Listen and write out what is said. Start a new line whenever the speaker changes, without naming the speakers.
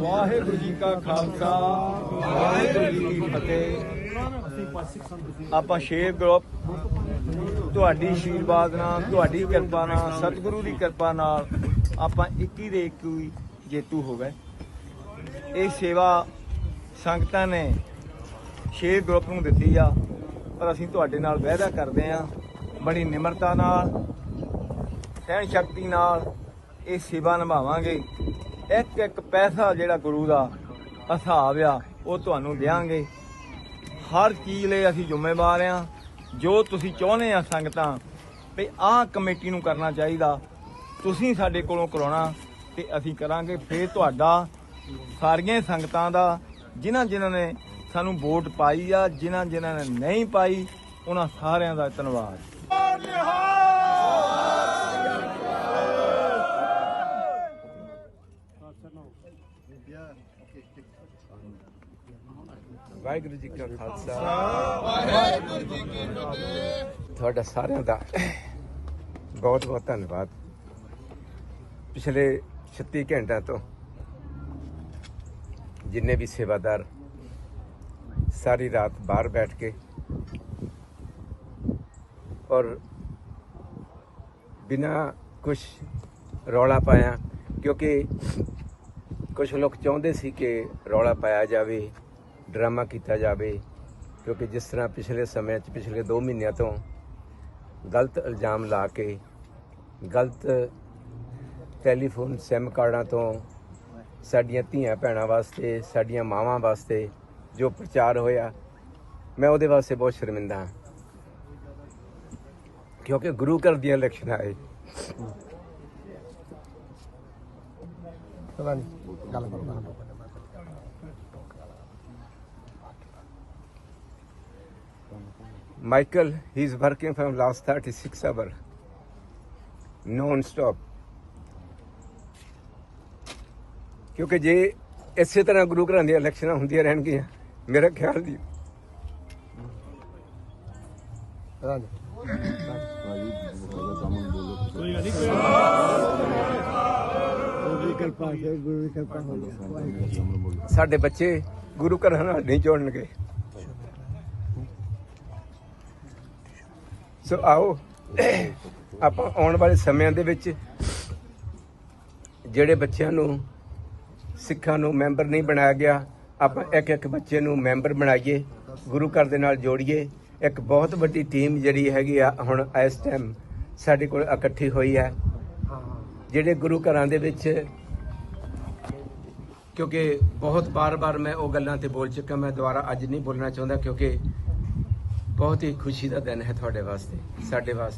ਵਾਹਿਗੁਰੂ ਜੀ ਕਾ ਖਾਲਸਾ, ਵਾਹਿਗੁਰੂ ਜੀ ਕੀ ਫਤਿਹ। ਆਪਾਂ ਸ਼ੇਰ ਗਰੁੱਪ ਤੁਹਾਡੀ ਆਸ਼ੀਰਵਾਦ ਨਾਲ, ਤੁਹਾਡੀ ਕਿਰਪਾ ਨਾਲ, ਸਤਿਗੁਰੂ ਦੀ ਕਿਰਪਾ ਨਾਲ ਆਪਾਂ 21 ਦੇ 21 ਜੇਤੂ ਹੋ ਗਏ। ਇਹ ਸੇਵਾ ਸੰਗਤਾਂ ਨੇ ਸ਼ੇਰ ਗਰੁੱਪ ਨੂੰ ਦਿੱਤੀ ਆ, ਪਰ ਅਸੀਂ ਤੁਹਾਡੇ ਨਾਲ ਵਾਅਦਾ ਕਰਦੇ ਆ ਬੜੀ ਨਿਮਰਤਾ ਨਾਲ, ਸਹਿਣ ਸ਼ਕਤੀ ਨਾਲ ਇਹ ਸੇਵਾ ਨਿਭਾਵਾਂਗੇ। ਇੱਕ ਇੱਕ ਪੈਸਾ ਜਿਹੜਾ ਗੁਰੂ ਦਾ ਹਿਸਾਬ ਆ, ਉਹ ਤੁਹਾਨੂੰ ਦਿਆਂਗੇ। ਹਰ ਚੀਜ਼ ਲਈ ਅਸੀਂ ਜ਼ਿੰਮੇਵਾਰ ਆ। ਜੋ ਤੁਸੀਂ ਚਾਹੁੰਦੇ ਆ ਸੰਗਤਾਂ ਵੀ ਆਹ ਕਮੇਟੀ ਨੂੰ ਕਰਨਾ ਚਾਹੀਦਾ। ਤੁਸੀਂ ਸਾਡੇ ਕੋਲੋਂ ਕਰਾਉਣਾ, ਤੇ ਅਸੀਂ ਕਰਾਂਗੇ। ਫੇਰ ਤੁਹਾਡਾ, ਸਾਰੀਆਂ ਸੰਗਤਾਂ ਦਾ, ਜਿਨ੍ਹਾਂ ਜਿਨ੍ਹਾਂ ਨੇ ਸਾਨੂੰ ਵੋਟ ਪਾਈ ਆ, ਜਿਨ੍ਹਾਂ ਜਿਨ੍ਹਾਂ ਨੇ ਨਹੀਂ ਪਾਈ, ਉਹਨਾਂ ਸਾਰਿਆਂ ਦਾ ਧੰਨਵਾਦ।
ਵਾਹਿਗੁਰੂ ਜੀ ਕਾ ਖਾਲਸਾ। ਵਾਹਿਗੁਰੂ ਜੀ ਕੀ ਫਤਿਹ। ਤੁਹਾਡਾ ਸਾਰਿਆਂ ਦਾ ਬਹੁਤ ਬਹੁਤ ਧੰਨਵਾਦ। ਪਿਛਲੇ 36 ਘੰਟਿਆਂ ਤੋਂ ਜਿੰਨੇ ਵੀ ਸੇਵਾਦਾਰ ਸਾਰੀ ਰਾਤ ਬਾਹਰ ਬੈਠ ਕੇ ਔਰ ਬਿਨਾ ਕੁਝ ਰੌਲਾ ਪਾਇਆ ਕਿਉਂਕਿ ਕੁਝ ਲੋਕ ਚਾਹੁੰਦੇ ਸੀ ਕਿ ਰੌਲਾ ਪਾਇਆ ਜਾਵੇ, ਡਰਾਮਾ ਕੀਤਾ ਜਾਵੇ, ਕਿਉਂਕਿ ਜਿਸ ਤਰ੍ਹਾਂ ਪਿਛਲੇ ਸਮੇਂ 'ਚ, ਪਿਛਲੇ 2 ਮਹੀਨਿਆਂ ਤੋਂ ਗਲਤ ਇਲਜ਼ਾਮ ਲਾ ਕੇ, ਗਲਤ ਟੈਲੀਫੋਨ ਸਿਮ ਕਾਰਡਾਂ ਤੋਂ ਸਾਡੀਆਂ ਧੀਆਂ ਭੈਣਾਂ ਵਾਸਤੇ, ਸਾਡੀਆਂ ਮਾਵਾਂ ਵਾਸਤੇ ਜੋ ਪ੍ਰਚਾਰ ਹੋਇਆ, ਮੈਂ ਉਹਦੇ ਵਾਸਤੇ ਬਹੁਤ ਸ਼ਰਮਿੰਦਾ ਹਾਂ। ਕਿਉਂਕਿ ਗੁਰੂ ਘਰ ਦੀਆਂ ਇਲੈਕਸ਼ਨਾਂ ਆਏ Michael, he's working from last 36 hours, non-stop. ਕਿਉਂਕਿ ਜੇ ਇਸੇ ਤਰ੍ਹਾਂ ਗੁਰੂ ਘਰਾਂ ਦੀਆਂ ਇਲੈਕਸ਼ਨਾਂ ਹੁੰਦੀਆਂ ਰਹਿਣਗੀਆਂ ਮੇਰਾ ਖਿਆਲ ਦੀ ਸਾਡੇ ਬੱਚੇ ਗੁਰੂ ਘਰਾਂ ਨਾਲ ਨਹੀਂ ਜੋੜਨਗੇ। ਸੋ ਆਓ ਆਪਾਂ ਆਉਣ ਵਾਲੇ ਸਮਿਆਂ ਦੇ ਵਿੱਚ ਜਿਹੜੇ ਬੱਚਿਆਂ ਨੂੰ ਸਿੱਖਾਂ ਨੂੰ ਮੈਂਬਰ ਨਹੀਂ ਬਣਾਇਆ ਗਿਆ ਆਪਾਂ ਇੱਕ ਇੱਕ ਬੱਚੇ ਨੂੰ ਮੈਂਬਰ ਬਣਾਈਏ ਗੁਰੂ ਘਰ ਦੇ ਨਾਲ ਜੋੜੀਏ। ਇੱਕ ਬਹੁਤ ਵੱਡੀ ਟੀਮ ਜਿਹੜੀ ਹੈਗੀ ਆ ਹੁਣ ਇਸ ਟਾਈਮ ਸਾਡੇ ਕੋਲ ਇਕੱਠੀ ਹੋਈ ਹੈ। ਜਿਹੜੇ ਗੁਰੂ ਘਰਾਂ ਦੇ ਵਿੱਚ ਕਿਉਂਕਿ ਬਹੁਤ ਬਾਰ-ਬਾਰ ਮੈਂ ਉਹ ਗੱਲਾਂ ਤੇ ਬੋਲ ਚੁੱਕਾ, ਮੈਂ ਦੁਬਾਰਾ ਅੱਜ ਨਹੀਂ ਬੋਲਣਾ ਚਾਹੁੰਦਾ ਕਿਉਂਕਿ ਬਹੁਤ ਹੀ ਖੁਸ਼ੀ ਦਾ ਦਿਨ ਹੈ ਤੁਹਾਡੇ ਵਾਸਤੇ, ਸਾਡੇ ਵਾਸਤੇ।